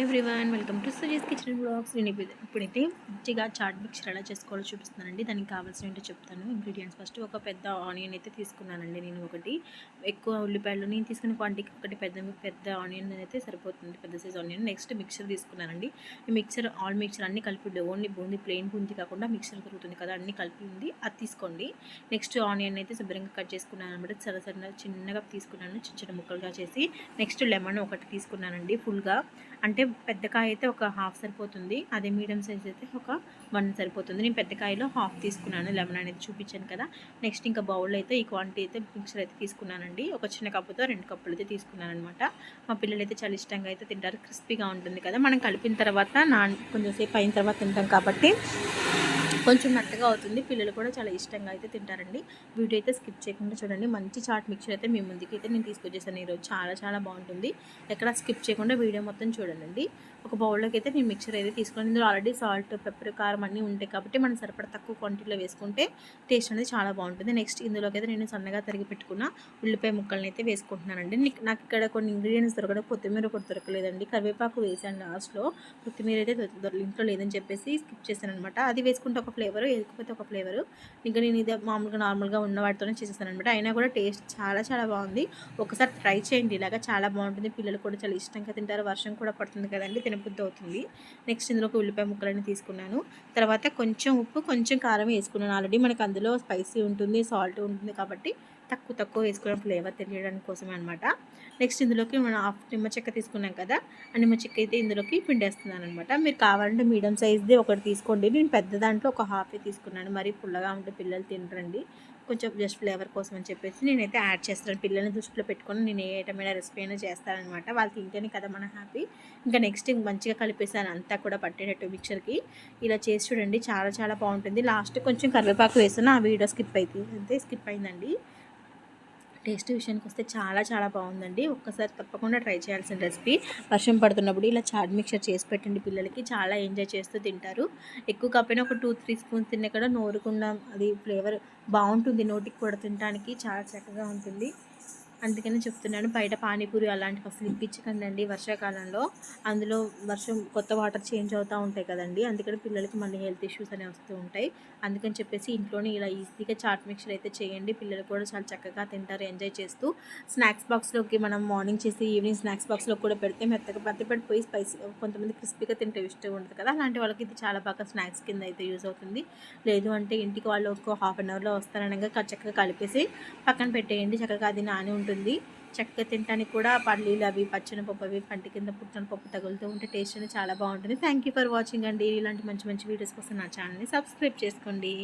Everyone welcome to Suji's kitchen blogs నేను ఇప్పుడు ఇప్పుడైతే మంచిగా చాట్ మిక్చర్ ఎలా చేసుకోవాలో చూపిస్తానండి దానికి కావాల్సిన ఏంటో చెప్తాను. ఇంగ్రీడియంట్స్ ఫస్ట్ ఒక పెద్ద ఆనియన్ అయితే తీసుకున్నానండి నేను ఒకటి. ఎక్కువ ఉల్లిపాయలు నేను తీసుకున్న క్వాంటిటీ ఒకటి పెద్ద పెద్ద ఆనియన్ అయితే సరిపోతుంది. పెద్ద సైజ్ ఆనియన్ నెక్స్ట్ మిక్సర్ తీసుకున్నానండి. ఈ మిక్సర్ ఆల్ మిక్సర్ అన్ని కలిపి ఓన్లీ బూంది ప్లెయిన్ బూంది కాకుండా మిక్సర్ దొరుకుతుంది కదా అన్ని కలిపి ఉంది. అది తీసుకోండి. నెక్స్ట్ ఆనియన్ అయితే శుభ్రంగా కట్ చేసుకున్నాను అనమాట. సర సరైన చిన్నగా తీసుకున్నాను. చిన్న చిన్న ముక్కలుగా చేసి నెక్స్ట్ లెమన్ ఒకటి తీసుకున్నానండి ఫుల్గా అంటే పెద్ద కాయ అయితే ఒక హాఫ్ సరిపోతుంది. అదే మీడియం సైజ్ అయితే ఒక వన్ సరిపోతుంది. నేను పెద్ద కాయలో హాఫ్ తీసుకున్నాను. లెమన్ అనేది చూపించాను కదా. నెక్స్ట్ ఇంకా బౌల్ అయితే ఈ క్వాంటిటీ అయితే మిక్సర్ అయితే తీసుకున్నానండి. ఒక చిన్న కప్పుతో రెండు కప్పులు అయితే తీసుకున్నాను అనమాట మా పిల్లలు అయితే చాలా ఇష్టంగా అయితే తింటారు. క్రిస్పీగా ఉంటుంది కదా. మనం కలిపిన తర్వాత నా కొంచెం సేపు అయిన తర్వాత తింటాం కాబట్టి కొంచెం మెత్తగా అవుతుంది. పిల్లలు కూడా చాలా ఇష్టంగా అయితే తింటారండి. వీడియో అయితే స్కిప్ చేయకుండా చూడండి. మంచి చాట్ మిక్చర్ అయితే మీ ముందుకి అయితే నేను తీసుకొచ్చేసాను. ఈరోజు చాలా చాలా బాగుంటుంది. ఎక్కడ స్కిప్ చేయకుండా వీడియో మొత్తం చూడండి ఒక బౌల్లోకి అయితే నేను మిక్చర్ అయితే తీసుకున్నాను. ఇందులో ఆల్రెడీ సాల్ట్ పెప్పర్ కారం అన్నీ ఉంటాయి కాబట్టి మనం సరిపడ తక్కువ క్వాంటిటీలో వేసుకుంటే టేస్ట్ అనేది చాలా బాగుంటుంది. నెక్స్ట్ ఇందులోకి అయితే నేను సన్నగా తరిగి పెట్టుకున్న ఉల్లిపాయ ముక్కల్ని అయితే వేసుకుంటున్నానండి. నాకు ఇక్కడ కొన్ని ఇంగ్రీడియంట్స్ దొరకడం కొత్తిమీర ఒకటి దొరకలేదండి. కరివేపాకు వేసాను లాస్ట్లో. కొత్తిమీర అయితే ఇంట్లో లేదని చెప్పేసి స్కిప్ చేశాను అనమాట అది వేసుకుంటే ఒక ఫ్లేవర్ వేయకపోతే ఒక ఫ్లేవర్. ఇంకా నేను ఇది మామూలుగా నార్మల్గా ఉన్న వాటితోనే చేసేసాను అనమాట అయినా కూడా టేస్ట్ చాలా చాలా బాగుంది. ఒకసారి ట్రై చేయండి. ఇలాగా చాలా బాగుంటుంది. పిల్లలు కూడా చాలా ఇష్టంగా తింటారు. వర్షం కూడా పడుతుంది కదండి తినబుద్ధి అవుతుంది. నెక్స్ట్ ఇందులోకి ఉల్లిపాయ ముక్కలని తీసుకున్నాను. తర్వాత కొంచెం ఉప్పు కొంచెం కారం వేసుకున్నాను. ఆల్రెడీ మనకు అందులో స్పైసీ ఉంటుంది సాల్ట్ ఉంటుంది కాబట్టి తక్కువ తక్కువ వేసుకున్న ఫ్లేవర్ తెలియడానికి కోసమే అనమాట నెక్స్ట్ ఇందులోకి మనం హాఫ్ నిమ్మ చెక్క తీసుకున్నాం కదా ఆ నిమ్మ చెక్క అయితే ఇందులోకి పిండేస్తున్నాను అనమాట మీరు కావాలంటే మీడియం సైజ్ది ఒకటి తీసుకోండి. నేను పెద్ద దాంట్లో ఒక హాఫే తీసుకున్నాను. మరి పుల్లగా ఉంటే పిల్లలు తినరండి. కొంచెం జస్ట్ ఫ్లేవర్ కోసం అని చెప్పేసి నేనైతే యాడ్ చేస్తాను. పిల్లల్ని దృష్టిలో పెట్టుకొని నేను ఏ ఐటమ్ రెసిపీ అయినా చేస్తానమాట వాళ్ళు తింటేనే కదా మన హ్యాపీ ఇంకా నెక్స్ట్ మంచిగా కలిపేసాను అంతా కూడా పట్టేటట్టు మిక్చర్కి ఇలా చేసి చూడండి. చాలా చాలా బాగుంటుంది. లాస్ట్ కొంచెం కరివేపాకు వేసాను ఆ వీడియో స్కిప్ అయితే అంతే స్కిప్ అయిందండి. టేస్ట్ విషయానికి వస్తే చాలా చాలా బాగుందండి. ఒక్కసారి తప్పకుండా ట్రై చేయాల్సిన రెసిపీ. వర్షం పడుతున్నప్పుడు ఇలా చాట్ మిక్చర్ చేసి పెట్టండి పిల్లలకి. చాలా ఎంజాయ్ చేస్తూ తింటారు. ఎక్కువ కాకపోయినా ఒక టూ త్రీ స్పూన్స్ తిన్నా కూడా నోరుకుండా అది ఫ్లేవర్ బాగుంటుంది నోటికి కూడా తినడానికి చాలా చక్కగా ఉంటుంది. అందుకని చెప్తున్నాను. బయట పానీపూరి అలాంటివి అసలు ఇప్పించకండి వర్షాకాలంలో. అందులో వర్షం కొత్త వాటర్ చేంజ్ అవుతూ ఉంటాయి కదండి. అందుకని పిల్లలకి మళ్ళీ హెల్త్ ఇష్యూస్ అనేవి వస్తూ ఉంటాయి. అందుకని చెప్పేసి ఇంట్లోనే ఇలా ఈజీగా చాట్ మిక్చర్ అయితే చేయండి. పిల్లలు కూడా చాలా చక్కగా తింటారు ఎంజాయ్ చేస్తూ. స్నాక్స్ బాక్స్లోకి మనం మార్నింగ్ చేసి ఈవినింగ్ స్నాక్స్ బాక్స్లో కూడా పెడితే మెత్తగా పత్తి స్పైసీ కొంతమంది క్రిస్పీగా తింటే ఇష్టం ఉంటుంది కదా. అలాంటి వాళ్ళకి ఇది చాలా బాగా స్నాక్స్ కింద అయితే యూజ్ అవుతుంది. లేదు అంటే ఇంటికి వాళ్ళు ఒక హాఫ్ అన్ అవర్లో వస్తారనగా చక్కగా కలిపేసి పక్కన పెట్టేయండి. చక్కగా అది నాని ఉంటుంది. ఉంటుంది. చక్కగా తినడానికి కూడా పల్లీలు అవి పచ్చని పప్పు అవి పంటి కింద పుట్టిన పప్పు తగులుతూ ఉంటే టేస్ట్ అనేది చాలా బాగుంటుంది. థ్యాంక్ యూ ఫర్ వాచింగ్ అండి. ఇలాంటి మంచి మంచి వీడియోస్ కోసం నా ఛానల్ని సబ్స్క్రైబ్ చేసుకోండి.